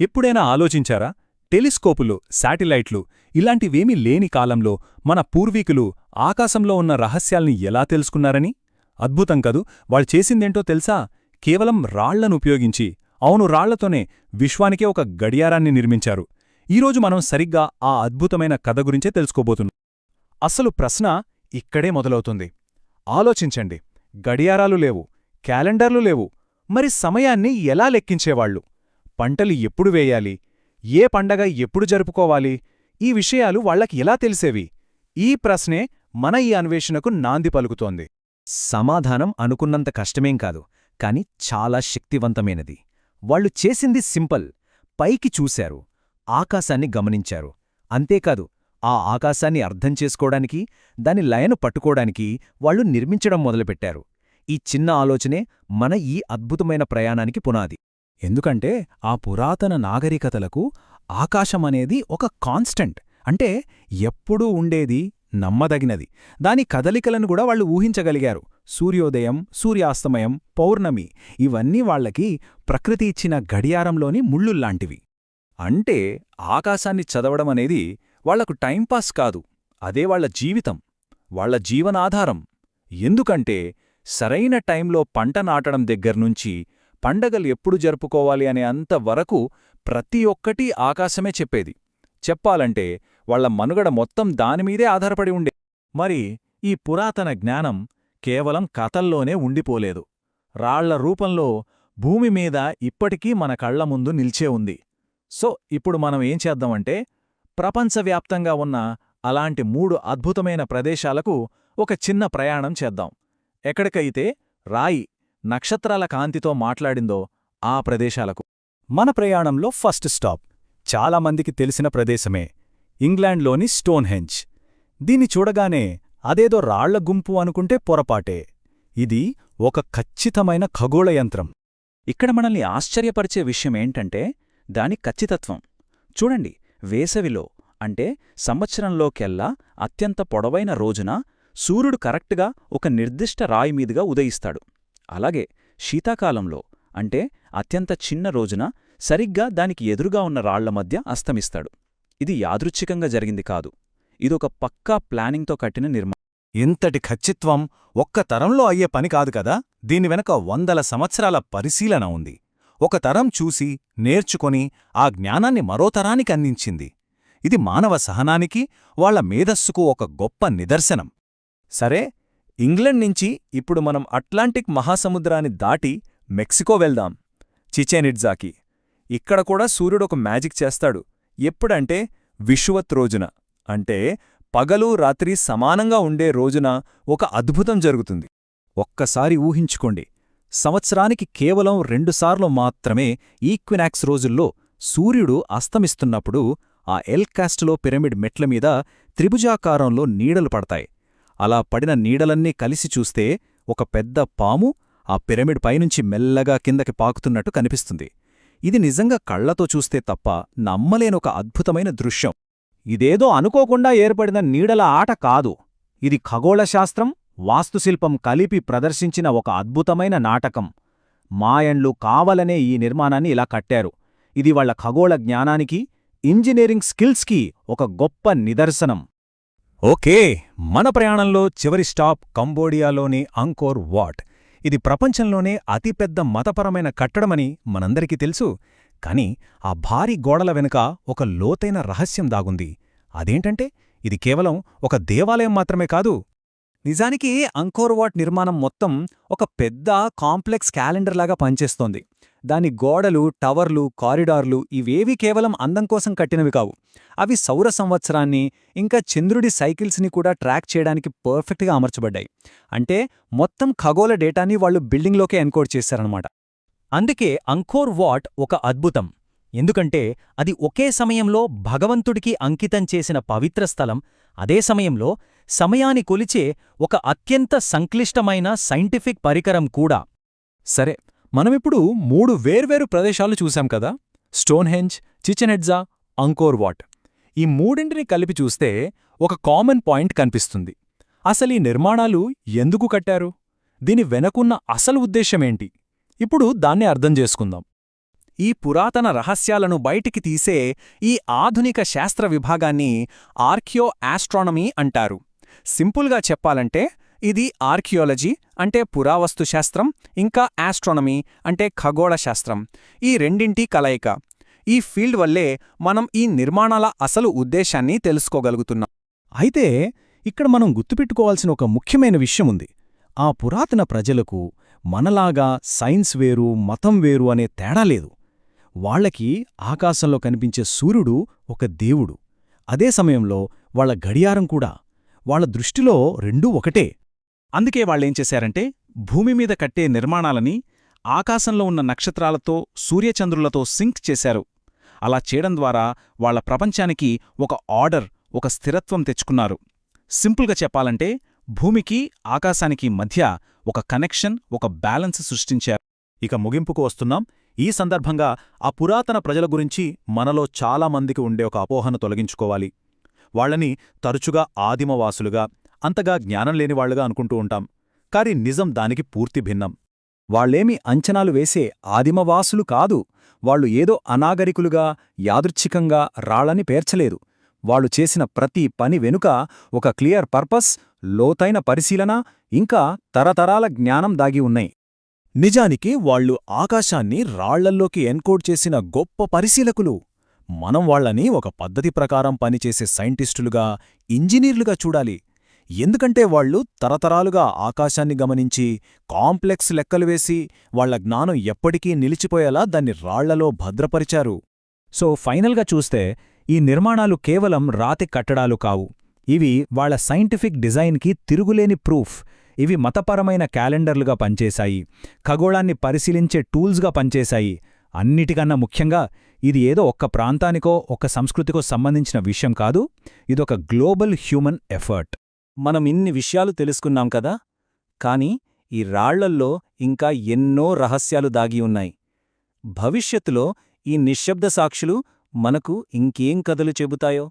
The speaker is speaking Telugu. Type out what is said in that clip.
ఎప్పుడైనా ఆలోచించారా? టెలిస్కోపులు శాటిలైట్లు ఇలాంటివేమీ లేని కాలంలో మన పూర్వీకులు ఆకాశంలో ఉన్న రహస్యాల్ని ఎలా తెలుసుకున్నారని? అద్భుతం కదూ! వాళ్ళు చేసిందేంటో తెలుసా? కేవలం రాళ్ళను ఉపయోగించి అవును రాళ్ళతోనే విశ్వానికే ఒక గడియారాన్ని నిర్మించారు. ఈరోజు మనం సరిగ్గా ఆ అద్భుతమైన కథ గురించే తెలుసుకోబోతున్నాం. అసలు ప్రశ్న ఇక్కడే మొదలవుతుంది. ఆలోచించండి. గడియారాలు లేవు క్యాలెండర్లు లేవు. మరి సమయాన్ని ఎలా లెక్కించేవాళ్ళు పంటలు ఎప్పుడు వేయాలి? ఏ పండగ ఎప్పుడు జరుపుకోవాలి? ఈ విషయాలు వాళ్ళకి ఎలా తెలిసేవి? ఈ ప్రశ్నే మన ఈ అన్వేషణకు నాంది పలుకుతోంది. సమాధానం అనుకున్నంత కష్టమేం కాదు కాని చాలా శక్తివంతమైనది. వాళ్ళు చేసింది సింపుల్. పైకి చూశారు ఆకాశాన్ని గమనించారు. అంతేకాదు ఆ ఆకాశాన్ని అర్థం చేసుకోవడానికి దాని లయను పట్టుకోవడానికి వాళ్ళు నిర్మించడం మొదలుపెట్టారు. ఈ చిన్న ఆలోచనే మన ఈ అద్భుతమైన ప్రయాణానికి పునాది. ఎందుకంటే ఆ పురాతన నాగరికతలకు ఆకాశమనేది ఒక కాన్స్టెంట్. అంటే ఎప్పుడూ ఉండేది నమ్మదగినది. దాని కదలికలను కూడా వాళ్ళు ఊహించగలిగారు. సూర్యోదయం సూర్యాస్తమయం పౌర్ణమి ఇవన్నీ వాళ్ళకి ప్రకృతి ఇచ్చిన గడియారంలోని ముళ్ళుల్లాంటివి. అంటే ఆకాశాన్ని చదవడం అనేది వాళ్ళకు టైంపాస్ కాదు. అదే వాళ్ళ జీవితం వాళ్ళ జీవనాధారం. ఎందుకంటే సరైన టైంలో పంట నాటడం దగ్గర్నుంచి పండగలు ఎప్పుడు జరుపుకోవాలి అనే అంతవరకు ప్రతి ఒక్కటీ ఆకాశమే చెప్పేది. చెప్పాలంటే వాళ్ళ మనుగడ మొత్తం దానిమీదే ఆధారపడి ఉండే. మరి ఈ పురాతన జ్ఞానం కేవలం కథల్లోనే ఉండిపోలేదు. రాళ్ళ రూపంలో భూమి మీద ఇప్పటికీ మన కళ్ళ ముందు నిల్చే ఉంది. సో ఇప్పుడు మనం ఏం చేద్దామంటే ప్రపంచవ్యాప్తంగా ఉన్న అలాంటి మూడు అద్భుతమైన ప్రదేశాలకు ఒక చిన్న ప్రయాణం చేద్దాం. ఎక్కడికైతే? రాయి. నక్షత్రాల కాంతితో మాట్లాడిందో ఆ ప్రదేశాలకు. మన ప్రయాణంలో ఫస్ట్ స్టాప్. చాలామందికి తెలిసిన ప్రదేశమే ఇంగ్లాండ్లోని స్టోన్హెంజ్. దీన్ని చూడగానే అదేదో రాళ్ళ గుంపు అనుకుంటే పొరపాటే. ఇది ఒక ఖచ్చితమైన ఖగోళ యంత్రం ఇక్కడ మనల్ని ఆశ్చర్యపరిచే విషయమేంటంటే దాని ఖచ్చితత్వం. చూడండి వేసవిలో అంటే సంవత్సరంలోకెల్లా అత్యంత పొడవైన రోజున సూర్యుడు కరెక్ట్గా ఒక నిర్దిష్ట రాయి మీదుగా ఉదయిస్తాడు. అలాగే శీతాకాలంలో అంటే అత్యంత చిన్న రోజున సరిగ్గా దానికి ఎదురుగా ఉన్న రాళ్ళ మధ్య అస్తమిస్తాడు. ఇది యాదృచ్ఛికంగా జరిగింది కాదు. ఇదొక పక్కా ప్లానింగ్తో కట్టిన నిర్మాణం ఇంతటి ఖచ్చిత్వం ఒక్క తరంలో అయ్యే పని కాదు కదా? దీని వెనక వందల సంవత్సరాల పరిశీలన ఉంది. ఒక తరం చూసి నేర్చుకొని ఆ జ్ఞానాన్ని మరో తరానికి అందించింది. ఇది మానవ సహనానికి వాళ్ళ మేధస్సుకు ఒక గొప్ప నిదర్శనం. సరే ఇంగ్లండ్ నుంచి ఇప్పుడు మనం అట్లాంటిక్ మహాసముద్రాన్ని దాటి మెక్సికో వెళ్దాం చిచెనిడ్జాకి ఇక్కడ కూడా సూర్యుడు ఒక మ్యాజిక్ చేస్తాడు. ఎప్పుడంటే విషువత్ రోజున. అంటే పగలు రాత్రి సమానంగా ఉండే రోజున ఒక అద్భుతం జరుగుతుంది. ఒక్కసారి ఊహించుకోండి. సంవత్సరానికి కేవలం రెండుసార్లు మాత్రమే ఈక్వినాక్స్ రోజుల్లో సూర్యుడు అస్తమిస్తున్నప్పుడు ఆ ఎల్కాస్ట్లో పిరమిడ్ మెట్లమీద త్రిభుజాకారంలో నీడలు పడతాయి. అలా పడిన నీడలన్నీ కలిసి చూస్తే ఒక పెద్ద పాము ఆ పిరమిడ్ పైనుంచి మెల్లగా కిందకి పాకుతున్నట్టు కనిపిస్తుంది. ఇది నిజంగా కళ్ళతో చూస్తే తప్ప నమ్మలేనొక అద్భుతమైన దృశ్యం. ఇదేదో అనుకోకుండా ఏర్పడిన నీడల ఆట కాదు. ఇది ఖగోళశాస్త్రం వాస్తుశిల్పం కలిపి ప్రదర్శించిన ఒక అద్భుతమైన నాటకం. మాయండ్లు కావలనే ఈ నిర్మాణాన్ని ఇలా కట్టారు. ఇది వాళ్ళ ఖగోళ జ్ఞానానికి ఇంజనీరింగ్ స్కిల్స్కి ఒక గొప్ప నిదర్శనం. ఓకే మన ప్రయాణంలో చివరి స్టాప్ కంబోడియాలోని అంకోర్ వాట్. ఇది ప్రపంచంలోనే అతిపెద్ద మతపరమైన కట్టడమని మనందరికీ తెలుసు. కాని ఆ భారీ గోడల వెనుక ఒక లోతైన రహస్యం దాగుంది. అదేంటంటే ఇది కేవలం ఒక దేవాలయం మాత్రమే కాదు నిజానికి అంకోర్ వాట్ నిర్మాణం మొత్తం ఒక పెద్ద కాంప్లెక్స్ క్యాలెండర్లాగా పనిచేస్తోంది. దాని గోడలు టవర్లు కారిడార్లు ఇవేవీ కేవలం అందం కోసం కట్టినవి కావు. అవి సౌర సంవత్సరాన్ని ఇంకా చంద్రుడి సైకిల్స్ని కూడా ట్రాక్ చేయడానికి పర్ఫెక్ట్గా అమర్చబడ్డాయి. అంటే మొత్తం ఖగోళ డేటాని వాళ్ళు బిల్డింగ్లోకే ఎన్కోడ్ చేశారనమాట అందుకే అంకోర్ వాట్ ఒక అద్భుతం. ఎందుకంటే అది ఒకే సమయంలో భగవంతుడికి అంకితం చేసిన పవిత్ర స్థలం అదే సమయంలో సమయాన్ని కొలిచే ఒక అత్యంత సంక్లిష్టమైన సైంటిఫిక్ పరికరం కూడా. సరే మనమిప్పుడు మూడు వేర్వేరు ప్రదేశాలు చూశాం కదా? Stonehenge Chichen Itza Angkor Wat. ఈ మూడింటిని కలిపి చూస్తే ఒక కామన్ పాయింట్ కనిపిస్తుంది. అసలీ నిర్మాణాలు ఎందుకు కట్టారు? దీని వెనకున్న అసలు ఉద్దేశమేంటి ఇప్పుడు దాన్ని అర్థం చేసుకుందాం. ఈ పురాతన రహస్యాలను బయటికి తీసే ఈ ఆధునిక శాస్త్ర విభాగాన్ని ఆర్కియో ఆస్ట్రానమీ అంటారు. సింపుల్గా చెప్పాలంటే ఇది ఆర్కియాలజీ అంటే పురావస్తు శాస్త్రం ఇంకా ఆస్ట్రానమీ అంటే ఖగోళ శాస్త్రం. ఈ రెండింటి కలయిక. ఈ ఫీల్డ్ వల్లే మనం ఈ నిర్మాణాల అసలు ఉద్దేశాన్ని తెలుసుకోగలుగుతున్నాం. అయితే ఇక్కడ మనం గుర్తుపెట్టుకోవాల్సిన ఒక ముఖ్యమైన విషయం ఉంది. ఆ పురాతన ప్రజలకు మనలాగా సైన్స్ వేరు మతం వేరు అనే తేడా లేదు. వాళ్ళకి ఆకాశంలో కనిపించే సూర్యుడు ఒక దేవుడు. అదే సమయంలో వాళ్ళ గడియారం కూడా వాళ్ళ దృష్టిలో రెండూ ఒకటే. అందుకే వాళ్ళేం చేశారంటే భూమి మీద కట్టే నిర్మాణాలని ఆకాశంలో ఉన్న నక్షత్రాలతో సూర్యచంద్రులతో సింక్ చేశారు. అలా చేయడం ద్వారా వాళ్ళ ప్రపంచానికి ఒక ఆర్డర్ ఒక స్థిరత్వం తెచ్చుకున్నారు. సింపుల్గా చెప్పాలంటే భూమికి ఆకాశానికి మధ్య ఒక కనెక్షన్ ఒక బ్యాలెన్స్ సృష్టించారు. ఇక ముగింపుకు వస్తున్నాం. ఈ సందర్భంగా ఆ పురాతన ప్రజల గురించి మనలో చాలామందికి ఉండే ఒక అపోహను తొలగించుకోవాలి. వాళ్ళని తరచుగా ఆదిమవాసులుగా అంతగా జ్ఞానం లేనివాళ్ళుగా అనుకుంటూ ఉంటాం. కాని నిజం దానికి పూర్తి భిన్నం. వాళ్ళేమి అంచనాలు వేసే ఆదిమవాసులు కాదు. వాళ్ళు ఏదో అనాగరికులుగా యాదృచ్ఛికంగా రాళ్ళని పేర్చలేదు. వాళ్ళు చేసిన ప్రతి పని వెనుక ఒక క్లియర్ పర్పస్ లోతైన పరిశీలన ఇంకా తరతరాల జ్ఞానం దాగి ఉన్నాయి. నిజానికి వాళ్ళు ఆకాశాన్ని రాళ్ళల్లోకి ఎన్కోడ్ చేసిన గొప్ప పరిశీలకులు. మనం వాళ్ళని ఒక పద్ధతి ప్రకారం పనిచేసే సైంటిస్టులుగా ఇంజనీర్లుగా చూడాలి. ఎందుకంటే వాళ్ళు తరతరాలుగా ఆకాశాన్ని గమనించి కాంప్లెక్స్ లెక్కలు వేసి వాళ్ళ జ్ఞానం ఎప్పటికీ నిలిచిపోయేలా దాన్ని రాళ్ళలో భద్రపరిచారు. సో ఫైనల్గా చూస్తే ఈ నిర్మాణాలు కేవలం రాతి కట్టడాలు కావు. ఇవి వాళ్ళ సైంటిఫిక్ డిజైన్కి తిరుగులేని ప్రూఫ్. ఇవి మతపరమైన క్యాలెండర్లుగా పనిచేశాయి. ఖగోళాన్ని పరిశీలించే టూల్స్గా పనిచేశాయి. అన్నిటికన్నా ముఖ్యంగా ఇది ఏదో ఒక్క ప్రాంతానికో ఒక్క సంస్కృతికో సంబంధించిన విషయం కాదు ఇదొక గ్లోబల్ హ్యూమన్ ఎఫర్ట్. మనం ఇన్ని విషయాలు తెలుసుకున్నాం కదా కాని ఈ రాళ్ళల్లో ఇంకా ఎన్నో రహస్యాలు దాగి ఉన్నాయి. భవిష్యత్తులో ఈ నిశ్శబ్ద సాక్షులు మనకు ఇంకేం కథలు చెబుతాయో?